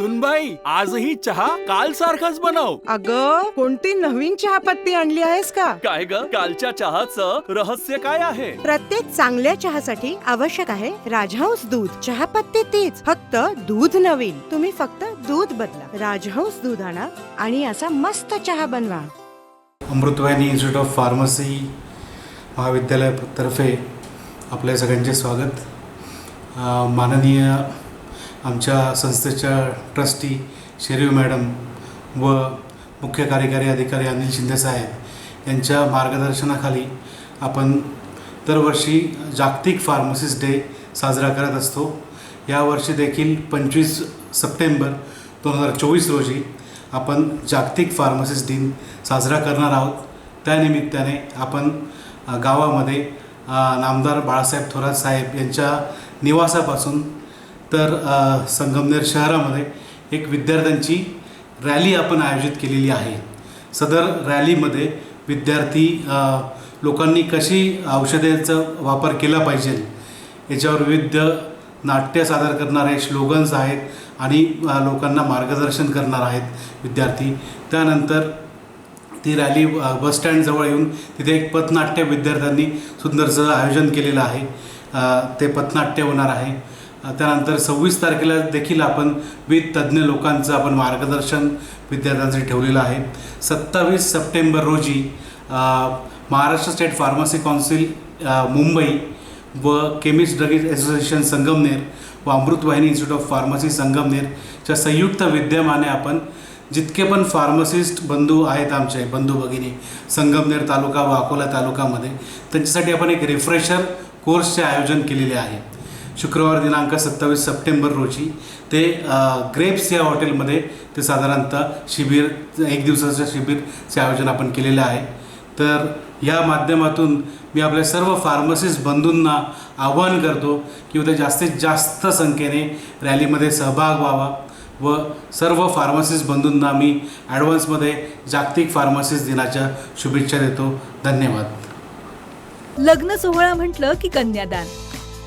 सुनबाई आजही चहा काल सारखाच बनव. अग कोणती नवीन चहापत्ती आणली आहेस का? काय ग? कालच्या चहाचं रहस्य काय आहे? प्रत्येक चांगल्या चहासाठी आवश्यक आहे राजहंस दूध. चहापत्ती तीच फक्त दूध नवीन. तुम्ही फक्त दूध बदला. राजहंस दूध आणा आणि असा मस्त चहा बनवा. अमृतवाहिनी इन्स्टिट्यूट ऑफ फार्मसी महाविद्यालयातर्फे आपल्या सगळ्यांचे स्वागत. माननीय आमच्या संस्थेच्या ट्रस्टी शेरीव मॅडम व मुख्य कार्यकारी अधिकारी अनिल शिंदेसाहेब यांच्या मार्गदर्शनाखाली आपण दरवर्षी जागतिक फार्मसिस्ट डे साजरा करत असतो. यावर्षी देखील पंचवीस सप्टेंबर दोन हजार चोवीस रोजी आपण जागतिक फार्मसिस्ट दिन साजरा करणार आहोत. त्यानिमित्ताने आपण गावामध्ये नामदार बाळासाहेब थोरात साहेब यांच्या निवासापासून तर संगमनेर शहरामध्ये एक विद्यार्थ्यांची रॅली आपण आयोजित केलेली आहे. सदर रॅलीमध्ये विद्यार्थी लोकांनी कशी औषधांचा वापर केला पाहिजे याच्यावर विविध नाट्य सादर करणारे स्लोगन्स आहेत आणि लोकांना मार्गदर्शन करणार आहेत विद्यार्थी. त्यानंतर ती रॅली बसस्टँडजवळ येऊन तिथे एक पथनाट्य विद्यार्थ्यांनी सुंदरसं आयोजन केलेलं आहे. ते पथनाट्य होणार आहे. त्यानंतर सव्वीस तारखेला देखील आपण विविध तज्ज्ञ लोकांचं आपण मार्गदर्शन विद्यार्थ्यांसाठी ठेवलेलं आहे. सत्तावीस सप्टेंबर रोजी Maharashtra state pharmacy council Mumbai व केमिस्ट ड्रग असोसिएशन संगमनेर व अमृतवाहिनी इन्स्टिट्यूट ऑफ फार्मसी संगमनेरच्या संयुक्त विद्यमाने आपण जितके पण फार्मसिस्ट बंधू आहेत आमचे बंधू भगिनी संगमनेर तालुका व अकोला तालुकामध्ये त्यांच्यासाठी आपण एक रिफ्रेशर कोर्सचे आयोजन केलेले आहे. शुक्रवार दिनांक सत्तावीस सप्टेंबर रोजी ते ग्रेप्स या हॉटेलमध्ये ते साधारणतः शिबिर एक दिवसाचं शिबिरचे आयोजन आपण केलेलं आहे. तर या माध्यमातून मी आपल्या सर्व फार्मसिस्ट बंधूंना आवाहन करतो की ते जास्तीत जास्त संख्येने रॅलीमध्ये सहभाग व्हावा व सर्व फार्मसिस्ट बंधूंना मी ॲडव्हान्समध्ये जागतिक फार्मसिस्ट दिनाच्या शुभेच्छा देतो. धन्यवाद. लग्न सोहळा म्हटलं की कन्यादान.